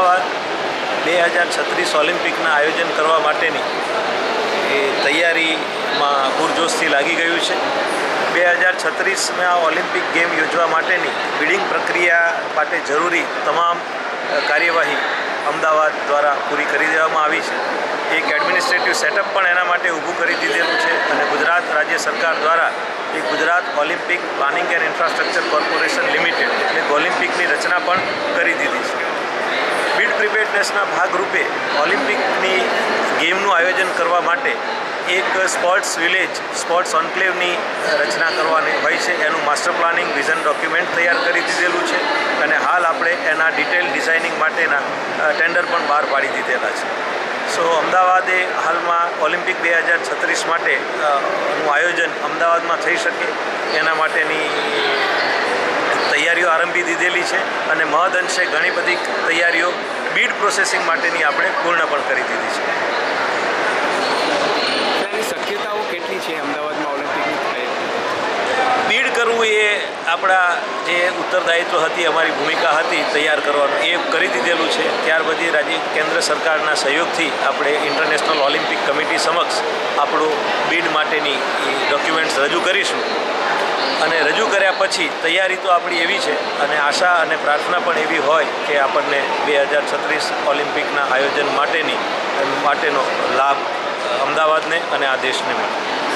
અમદાવાદ બે હજાર છત્રીસ ઓલિમ્પિકના આયોજન કરવા માટેની એ તૈયારીમાં પૂરજોશથી લાગી ગયું છે. બે હજાર છત્રીસમાં ઓલિમ્પિક ગેમ યોજવા માટેની બિડિંગ પ્રક્રિયા માટે જરૂરી તમામ કાર્યવાહી અમદાવાદ દ્વારા પૂરી કરી દેવામાં આવી છે. એક એડમિનિસ્ટ્રેટિવ સેટઅપ પણ એના માટે ઊભું કરી દીધેલું છે અને ગુજરાત રાજ્ય સરકાર દ્વારા એક Gujarat Olympic planning and infrastructure corporation limited એટલે ઓલિમ્પિકની રચના પણ કરી દીધી છે. પ્રિપેરનેસના ભાગરૂપે ઓલિમ્પિકની ગેમનું આયોજન કરવા માટે એક સ્પોર્ટ્સ વિલેજ સ્પોર્ટ્સ ઓન્ક્લેવની રચના કરવાની હોય છે. એનું માસ્ટર પ્લાનિંગ વિઝન ડોક્યુમેન્ટ તૈયાર કરી દીધેલું છે અને હાલ આપણે એના ડિટેલ ડિઝાઇનિંગ માટેના ટેન્ડર પણ બહાર પાડી દીધેલા છે. સો અમદાવાદે હાલમાં ઓલિમ્પિક બે હજાર છત્રીસ માટે અ, આયોજન અમદાવાદમાં થઈ શકે. એના માટેની તૈયારીઓ આરંભી દીધેલી છે અને મહદ અંશે ઘણી બધી તૈયારીઓ બીડ પ્રોસેસિંગ માટેની આપણે પૂર્ણ પણ કરી દીધી છે. એની શક્યતાઓ કેટલી છે અમદાવાદમાં ઓલિમ્પિક બીડ કરવું એ આપણા જે ઉત્તરદાયિત્વ હતી અમારી ભૂમિકા હતી તૈયાર કરવાનું એ કરી દીધેલું છે. ત્યાર પછી રાજ્ય કેન્દ્ર સરકારના સહયોગથી આપણે ઇન્ટરનેશનલ ઓલિમ્પિક કમિટી સમક્ષ આપણું બીડ માટેની ડોક્યુમેન્ટ્સ રજૂ કરીશું. અને રજૂ કર્યા પછી તૈયારી તો આપણી એવી છે અને આશા અને પ્રાર્થના પણ એવી હોય કે આપણને બે હજાર છત્રીસ ઓલિમ્પિકના આયોજન માટેની, માટેનો લાભ અમદાવાદને અને આ દેશને મળે.